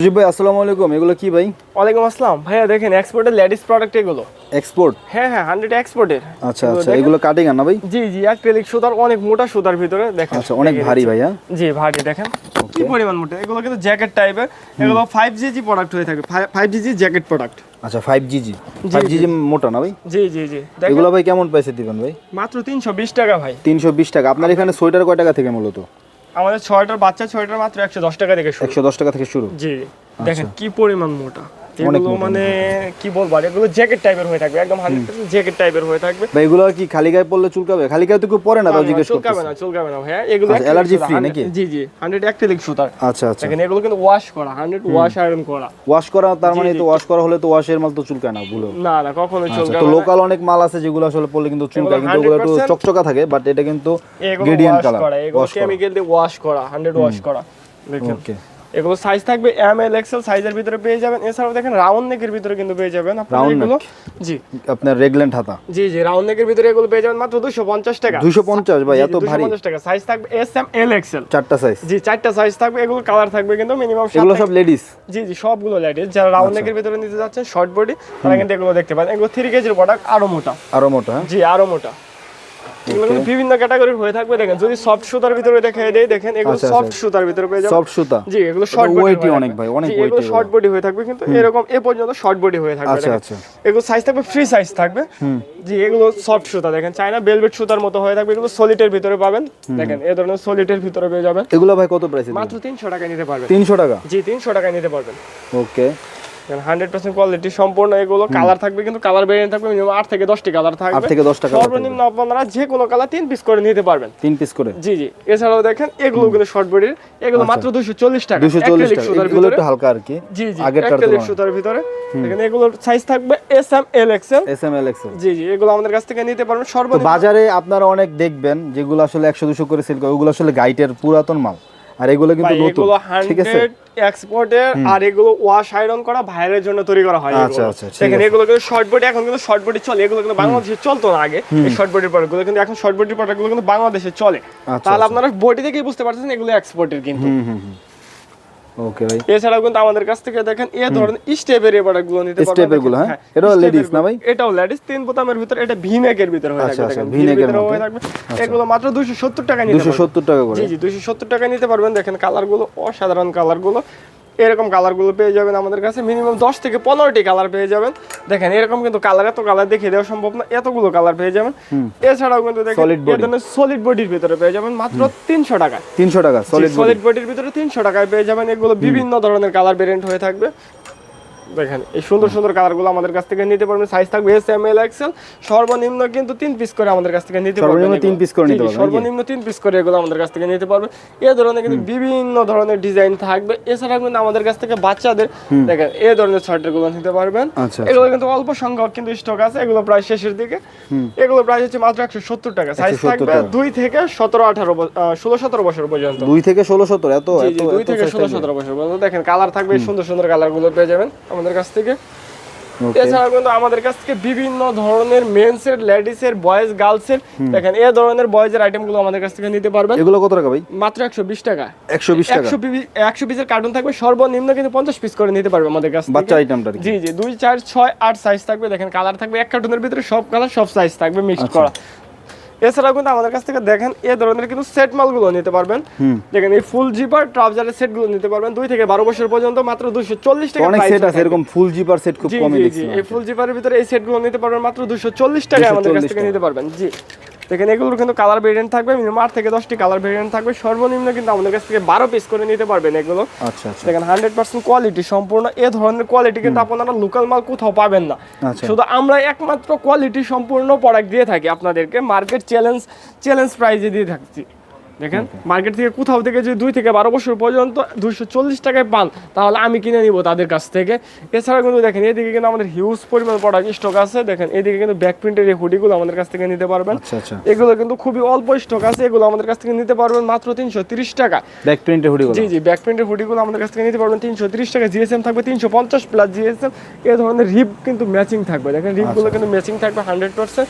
মুজিব ভাই আসসালামু আলাইকুম। এগুলো কি ভাই? ওয়ালাইকুম আসসালাম। ভাইয়া দেখেন এক্সপোর্টের লেডিস প্রোডাক্ট এগুলো। এক্সপোর্ট হ্যাঁ হ্যাঁ হান্ড্রেড এক্সপোর্টের আচ্ছা আচ্ছা এগুলো কাটিং না ভাই? জি জি অ্যাক্রিলিক সুতার অনেক মোটা সুতার ভিতরে দেখেন। আচ্ছা অনেক ভারী দিচ্ছি। ভাই হ্যাঁ জি ভারী দেখেন। কি পরিমাণ মোটা? এগুলো কিন্তু জ্যাকেট টাইপের এগুলো ফাইভ জি জি প্রোডাক্ট হয়ে থাকে five G G jacket product আচ্ছা ফাইভ জিজি ফাইভ জিজি মোটা না ভাই? জি জি জি। এগুলো ভাই কেমন পয়সা দিবেন ভাই? মাত্র তিনশো বিশ টাকা ভাই। তিনশো বিশ টাকা। আপনার এখানে সোয়েটার কয় টাকা থেকে মূলত? আমাদের ছয়টার বাচ্চা ছয়টার মাত্র একশো দশ টাকা থেকে একশো দশ টাকা থেকে শুরু। জি দেখেন কি পরিমাণ মোটা। এগুলো মানে কি বলব এগুলো জ্যাকেট টাইপের হয়ে থাকবে একদম হান্ড্রেড জ্যাকেট টাইপের হয়ে থাকবে। ভাই এগুলো কি খালি গায়ে চুলকাবে? খালি গায়ে তো কেউ পরে না তাও জিজ্ঞেস চুলকাবে না চুলকাবে না ভাইয়া এগুলো আচ্ছা, সুতা, free 100 নাকি? জি জি হান্ড্রেড অ্যাক্রিলিক সুতার আচ্ছা আচ্ছা। দেখেন এগুলো কিন্তু ওয়াশ করা হান্ড্রেড ওয়াশ আয়রন করা। ওয়াশ করা তার মানে তো ওয়াশ করা হলে তো ওয়াশের মাল তো চুলকায় না ভুলো না না কখনোই আচ্ছা চলবে তো লোকাল অনেক মাল আছে যেগুলো আসলে পড়লে কিন্তু চুলকায় কিন্তু ওগুলো একটু চকচকা থাকে বাট এটা কিন্তু গ্রেডিয়েন্ট ওয়াশ কালার করা এগুলো কেমিক্যাল দিয়ে ওয়াশ করা হান্ড্রেড ওয়াশ করা দেখেন। ওকে এগুলো সাইজ থাকবে এম এল এক্সেল সাইজের ভিতরে পেয়ে যাবেন। এছাড়াও দেখেন রাউন্ড নেকের ভিতরে কিন্তু পেয়ে যাবেন। আপনারা এগুলো জি। আপনার রেগলেন্ট হাতা? জি জি রাউন্ড নেকের ভিতরে এগুলো পেয়ে যাবেন মাত্র দুশো পঞ্চাশ টাকা। দুশো পঞ্চাশ ভাই এত ভারী। পঞ্চাশ টাকা। সাইজ থাকবে এস এম এল এক্সেল চারটা সাইজ জি চারটা সাইজ থাকবে। এগুলো কালার থাকবে কিন্তু মিনিমাম এগুলো সব লেডিস জি জি সবগুলো লেডিস যারা রাউন্ড আচ্ছা। নেকের ভিতরে নিতে যাচ্ছেন শর্ট বডি তারা কিন্তু এগুলো দেখতে পারেন। এগুলো থ্রি কেজির প্রোডাক্ট আরও মোটা। আরও মোটা হ্যাঁ? জি আরও মোটা। এগুলো বিভিন্ন ক্যাটাগরির হয়ে থাকবে দেখেন যদি সফট সুতার ভিতরে দেখে দেই দেখেন এগুলো আচ্ছা, সফট আচ্ছা। সুতার ভিতরে পেয়ে যাবেন। সফট সুতা? জি এগুলো শর্ট বডি অনেক ভাই, অনেক weight এগুলো। শর্ট বডি হয়ে থাকবে কিন্তু এরকম এ পর্যন্ত শর্ট বডি হয়ে থাকবে আচ্ছা। আচ্ছা। এগুলো সাইজ থাকবে ফ্রি সাইজ থাকবে। জি এগুলো সফট সুতা দেখেন চাইনা বেলভেট সুতার মতো হয়ে থাকবে এগুলো সলিটের ভিতরে পাবেন। দেখেন এই ধরনের সলিটের ভিতরে পেয়ে যাবেন। এগুলো ভাই কত প্রাইসে মাত্র তিনশো টাকায় নিতে পারবেন। তিনশো টাকা? জি তিনশো টাকায় নিতে পারবেন। ওকে হান্ড্রেড পার্সেন্ট কোয়ালিটি সম্পূর্ণ এগুলো কালার থাকবে কিন্তু কালার ভেরিয়েন্ট থাকবে মিনিমাম আট থেকে দশটি কালার আট থাকবে থেকে সর্বনিম্ন আপনারা যে কোনো কালার তিন পিস করে নিতে পারবেন। তিন পিস করে। জি জি। এছাড়াও দেখেন এগুলো কিন্তু শর্ট বডির এগুলো মাত্র দুশো চল্লিশ টাকা। দুশো আচ্ছা। চল্লিশ টাকা। এগুলো একটু হালকা আর কি। জি জি। সুতার ভিতরে। দেখেন এগুলোর সাইজ থাকবে S M L XL S M L XL জি জি। এগুলো আমাদের কাছ থেকে নিতে পারবেন। সর্বনিম্ন বাজারে আপনারা অনেক দেখবেন যেগুলো আসলে একশো দুশো করে সেল করে ওগুলো আসলে গাইটের পুরাতন মাল। আর এগুলো কিন্তু নতুন। ঠিক আছে? এক্সপোর্টের আর এগুলো ওয়াশ আয়রন করা ভাইরের জন্য তৈরি করা হয় আচ্ছা, এগুলো। আচ্ছা, দেখেন এগুলো কিন্তু শর্ট বডি এখন কিন্তু শর্ট বডি চলে। এগুলো কিন্তু বাংলাদেশে চলতো না আগে। এই শর্ট বডির প্রোডাক্টগুলো কিন্তু এখন শর্ট বডির প্রোডাক্টগুলো কিন্তু বাংলাদেশে চলে। আচ্ছা, তাহলে আচ্ছা। আপনারা বডি দেখেই বুঝতে পারছেন এগুলো এক্সপোর্টের কিন্তু। ওকে ভাই। এছাড়াও কিন্তু আমাদের কাছ থেকে দেখেন এই ধরনের স্টেপের এই প্রোডাক্টগুলো নিতে পারবেন। গুলো, হ্যাঁ? এটাও step না ভাই? এটাও লেডিস তিন বোতামের ভিতরে এটা ভিনেকের ভিতরে হয়ে আচ্ছা, থাকবে আচ্ছা, দেখেন। ভিতরে হয়ে থাকবে। এগুলো মাত্র 270 টাকা নিতে করে। জি জি 270 টাকা নিতে পারবেন। দেখেন কালারগুলো অসাধারণ কালারগুলো এরকম কালারগুলো পেয়ে যাবেন আমাদের কাছে। মিনিমাম 10 থেকে 15টি কালার পেয়ে যাবেন। দেখেন এরকম কিন্তু কালার এত কালার দেখিয়ে দেওয়া সম্ভব না এতগুলো কালার পেয়ে যাবেন। এছাড়াও কিন্তু দেখেন। সলিড বডির ভিতরে পেয়ে যাবেন মাত্র তিনশো টাকা তিনশো টাকা সলিড সলিড বডির ভিতরে তিনশো টাকায় পেয়ে যাবেন। এগুলো বিভিন্ন ধরনের কালার ভেরিয়েন্ট হয়ে থাকবে। দেখেন এই সুন্দর সুন্দর কালারগুলো আমাদের কাছ থেকে নিতে পারবেন। সাইজ থাকবে এস এম এল এক্সেল সর্বনিম্ন কিন্তু তিন পিস করে আমাদের কাছ থেকে নিতে পারবেন এগুলো। তিন piece করে নিতে পারবেন, সর্বনিম্ন তিন পিস করে এগুলো আমাদের কাছ থেকে নিতে পারবেন। এই ধরনের কিন্তু বিভিন্ন ধরনের ডিজাইন থাকবে। এছাড়া কিন্তু আমাদের কাছ থেকে বাচ্চাদের দেখেন এই ধরনের শার্টেরগুলো নিতে পারবেন। আচ্ছা, এগুলো কিন্তু অল্প সংখ্যক কিন্তু স্টক আছে। এগুলো প্রায় শেষের দিকে। এগুলো প্রাইস হচ্ছে মাত্র একশো সত্তর টাকা। সাইজ থাকবে দুই থেকে সতেরো আঠারো ষোলো সতেরো বছর পর্যন্ত। দুই থেকে ষোলো সত্তর এত দুই থেকে ষোলো সতেরো বছর পর্যন্ত। দেখেন কালার থাকবে সুন্দর সুন্দর কালারগুলো পেয়ে যাবেন। আমাদের কাছ থেকে। কিন্তু আমাদের কাছ থেকে বিভিন্ন ধরনের মেন্স এর লেডিস এর বয়েজ গার্লস এর দেখেন এই ধরনের বয়েজ এর আইটেমগুলো আমাদের কাছ থেকে নিতে পারবেন। এগুলো কত টাকা ভাই? মাত্র একশো বিশ টাকা। একশো বিশ টাকা? একশো পিসের কার্টুন থাকবে সর্বনিম্ন কিন্তু পঞ্চাশ পিস করে নিতে পারবে আমাদের কাছ থেকে। বাচ্চা আইটেমটা জি জি দুই চার ছয় আট সাইজ থাকবে দেখেন কালার থাকবে এক কার্টুনের ভিতরে সব কালার সব সাইজ থাকবে মিক্সড আচ্ছা। করা। এছাড়াও কিন্তু আমাদের কাছ থেকে দেখেন এ ধরনের কিন্তু সেট মালগুলো নিতে পারবেন। দেখেন এই ফুল জিপার ট্রাউজারের সেটগুলো নিতে পারবেন। দুই থেকে বারো বছর পর্যন্ত মাত্র দুশো চল্লিশ টাকা অনেক সেট আছে এরকম ফুল জিপার সেট খুব জি কমে জি জি। দেখছি এই ফুল জিপারের ভিতরে এই সেটগুলো নিতে পারবেন মাত্র দুশো চল্লিশ টাকায় আমাদের কাছ থেকে নিতে পারবেন। জি। দেখেন এগুলোর কিন্তু কালার ভেরিয়েন্ট থাকবে মিনিমাম আট থেকে দশটি কালার ভেরিয়েন্ট থাকবে। সর্বনিম্ন কিন্তু আমাদের কাছ থেকে বারো পিস করে নিতে পারবেন এগুলো। আচ্ছা আচ্ছা। দেখেন হান্ড্রেড পার্সেন্ট কোয়ালিটি সম্পূর্ণ এ ধরনের কোয়ালিটি কিন্তু আপনারা লোকাল মাল কোথাও পাবেন না। আচ্ছা। শুধু আমরা একমাত্র কোয়ালিটি সম্পূর্ণ প্রোডাক্ট দিয়ে থাকি আপনাদেরকে মার্কেট চ্যালেঞ্জ চ্যালেঞ্জ প্রাইজে দিয়ে থাকছি। দেখেন মার্কেট থেকে কোথাও থেকে যদি দুই থেকে বারো বছর পর্যন্ত দুইশো চল্লিশ টাকায় পান তাহলে আমি কিনে নিব তাদের কাছ থেকে। এছাড়া কিন্তু দেখেন এদিকে কিন্তু আমাদের হিউজ পরিমাণ প্রোডাক্ট স্টক আছে। দেখেন এদিকে কিন্তু ব্যাক প্রিন্টের এই হুডিগুলো আমাদের কাছ থেকে নিতে পারবেন। আচ্ছা আচ্ছা। এগুলো কিন্তু খুবই অল্প স্টক আছে এগুলো আমাদের কাছ থেকে নিতে পারবেন মাত্র তিনশো তিরিশ টাকা। ব্যাক প্রিন্টের হুডি জি জি ব্যাক প্রিন্টের হুডিগুলো আমাদের কাছ থেকে নিতে পারবেন তিনশো তিরিশ টাকা। জিএসএম থাকবে তিনশো পঞ্চাশ প্লাস জিএসএম এ ধরনের রিপ কিন্তু ম্যাচিং থাকবে। দেখেন রিপগুলো কিন্তু ম্যাচিং থাকবে হান্ড্রেড পার্সেন্ট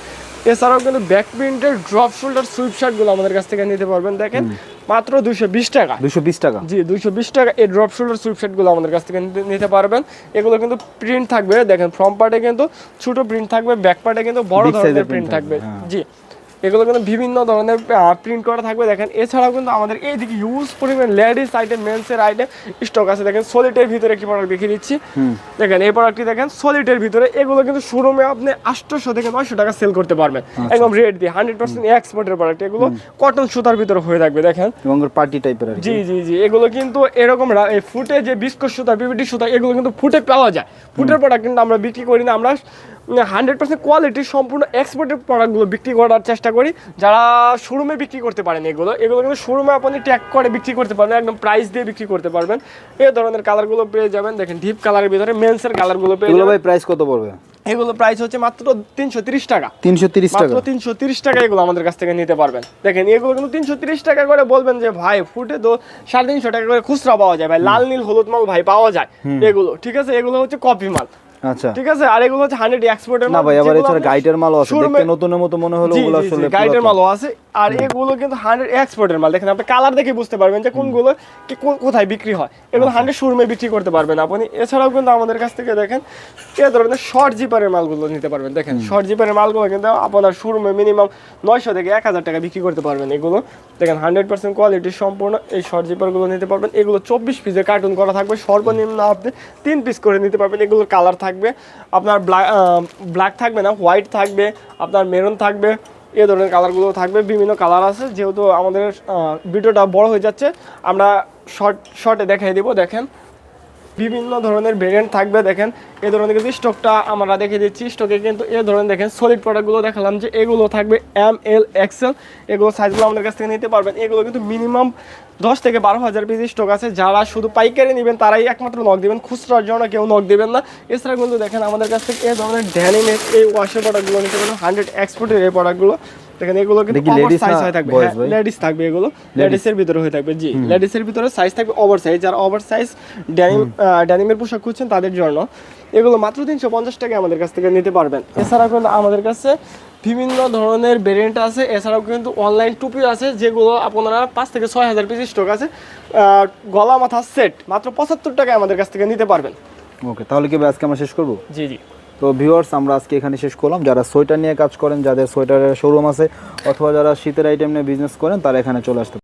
এছাড়াও কিন্তু ব্যাক প্রিন্টের ড্রপ শোল্ডার সুইপ শার্টগুলো আমাদের কাছ থেকে নিতে পারবেন। দেখেন মাত্র দুইশো বিশ টাকা। দুইশো বিশ টাকা। জি দুইশো বিশ টাকা এই ড্রপ শোল্ডার সুইপসেটগুলো আমাদের কাছ থেকে নিতে- পারবেন। এগুলো কিন্তু প্রিন্ট থাকবে দেখেন ফ্রন্ট পার্টে কিন্তু ছোট প্রিন্ট থাকবে ব্যাক পার্টে কিন্তু বড় ধরনের প্রিন্ট থাকবে থাকবে, হ্যাঁ। জি। এগুলো কিন্তু বিভিন্ন ধরনের প্রিন্ট করা থাকবে। দেখেন এছাড়াও কিন্তু আমাদের এইদিকে ইউজ পরিমাণ লেডিস আইটেম মেন্সের আইটেম স্টক আছে। দেখেন সলিটের ভিতরে কি প্রোডাক্ট দেখিয়ে দিচ্ছি। দেখেন এই প্রোডাক্টটি দেখেন সলিটের ভিতরে এগুলো কিন্তু শোরুমে আপনি আটশোশো থেকে নয়শো টাকা সেল করতে পারবেন। আচ্ছা। একদম রেট দিয়ে হান্ড্রেড পার্সেন্ট এক্সপোর্টের প্রোডাক্ট এগুলো কটন সুতার ভিতরে হয়ে থাকবে দেখেন। এবং পার্টি টাইপের আর জি জি জি এগুলো কিন্তু এরকম ফুটে যে বিস্কুট সুতা পিপিটি সুতা এগুলো কিন্তু ফুটে পাওয়া যায়। ফুটের প্রোডাক্ট কিন্তু আমরা বিক্রি করি না আমরা হান্ড্রেড পার্সেন্ট কোয়ালিটি সম্পূর্ণ এক্সপোর্টের প্রোডাক্টগুলো বিক্রি করার চেষ্টা করি। যারা শোরুমে বিক্রি করতে পারেন এগুলো এগুলো কিন্তু শোরুমে আপনি ট্যাগ করে বিক্রি করতে পারবেন একদম প্রাইস দিয়ে বিক্রি করতে পারবেন। এই ধরনের কালারগুলো পেয়ে যাবেন দেখেন ডিপ কালারের ভিতরে মেন্সের কালারগুলো পেয়ে যাবেন। প্রাইস কত পড়বে? এগুলো প্রাইস হচ্ছে মাত্র তিনশো তিরিশ টাকা। তিনশো তিরিশ টাকা। তিনশো তিরিশ টাকা এগুলো আমাদের কাছ থেকে নিতে পারবেন। দেখেন এগুলো কিন্তু তিনশো তিরিশ টাকা করে বলবেন যে ভাই ফুটে তো সাড়ে তিনশো টাকা করে খুচরা পাওয়া যায় ভাই লাল নীল হলুদ মাল ভাই পাওয়া যায় এগুলো। ঠিক আছে এগুলো হচ্ছে কপি মাল। আচ্ছা। ঠিক আছে আর এগুলো হচ্ছে এক্সপোর্টের না ভাই আবার এছাড়া গাইডের মালও আছে। দেখতে নতুনের মতো মনে হলো ওগুলো আসলে গাইডের মালও আছে। আর এগুলো কিন্তু হান্ড্রেড এক্সপোর্টের মাল। দেখেন আপনি কালার দেখে বুঝতে পারবেন যে কোনগুলো কি কোথায় বিক্রি হয়। এগুলো হান্ড্রেড শোরুমে বিক্রি করতে পারবেন আপনি। এছাড়াও কিন্তু আমাদের কাছ থেকে দেখেন এ ধরনের শর্ট জিপারের মালগুলো নিতে পারবেন। দেখেন শর্ট জিপারের মালগুলো কিন্তু আপনার শোরুমে মিনিমাম নয়শো থেকে এক হাজার টাকা বিক্রি করতে পারবেন এগুলো। দেখেন হান্ড্রেড পার্সেন্ট কোয়ালিটি সম্পূর্ণ এই শর্ট জিপারগুলো নিতে পারবেন। এগুলো চব্বিশ পিসের কার্টুন করা থাকবে। সর্বনিম্ন আপনি তিন পিস করে নিতে পারবেন। এগুলোর কালার থাকবে, আপনার ব্ল্যাক ব্ল্যাক থাকবে না হোয়াইট থাকবে, আপনার মেরুন থাকবে, এ ধরনের কালারগুলো থাকবে, বিভিন্ন কালার আছে, যেহেতু আমাদের ভিডিওটা বড় হয়ে যাচ্ছে, আমরা শর্ট শর্টে দেখাই দিব, দেখেন। বিভিন্ন ধরনের ভেরিয়েন্ট থাকবে, দেখেন, এ ধরনের কিন্তু স্টকটা আমরা দেখে দিচ্ছি স্টকে কিন্তু এ ধরনের, দেখেন সলিড প্রোডাক্টগুলো দেখালাম যে, এগুলো থাকবে এম এল এক্সেল এগুলো সাইজগুলো আমাদের কাছ থেকে নিতে পারবেন, এগুলো কিন্তু মিনিমাম দশ থেকে বারো হাজার পিস স্টক আছে। যারা শুধু পাইকারি নেবেন তারাই একমাত্র নক দিবেন। খুচরার জন্য কেউ নক দিবেন না। এছাড়া কিন্তু দেখেন আমাদের কাছ থেকে এই ধরনের ড্যানিমের এই ওয়াশের প্রোডাক্টগুলো নিতে পারেন। হান্ড্রেড এক্সপোর্টের এই প্রোডাক্টগুলো দেখেন এগুলো কিন্তু সাইজ হয়ে থাকবে। ভাই? লেডিস থাকবে এগুলো। লেডিসের ভিতরে হয়ে থাকবে জি। লেডিসের ভিতরে সাইজ থাকবে ওভার সাইজ যারা ওভার সাইজ ড্যানিম ড্যানিমের পোশাক খুঁজছেন তাদের জন্য এগুলো মাত্র তিনশো পঞ্চাশ টাকা আমাদের কাছ থেকে নিতে পারবেন। এছাড়া কিন্তু আমাদের কাছে বিভিন্ন ধরনের ভেরিয়েন্ট আছে। এছাড়াও কিন্তু অনলাইন টুপি আছে যেগুলো আপনারা পাঁচ থেকে ছয় হাজার পিস স্টক আছে। গলা মাথা সেট মাত্র পঁচাত্তর টাকায় আমাদের কাছ থেকে নিতে পারবেন। ওকে তাহলে কি আজকে আমরা শেষ করব? জি জি। তো ভিউয়ার্স আমরা আজকে এখানে শেষ করলাম। যারা সোয়েটার নিয়ে কাজ করেন যাদের সোয়েটারের শোরুম আছে অথবা যারা শীতের আইটেম নিয়ে বিজনেস করেন তারা এখানে চলে আসতে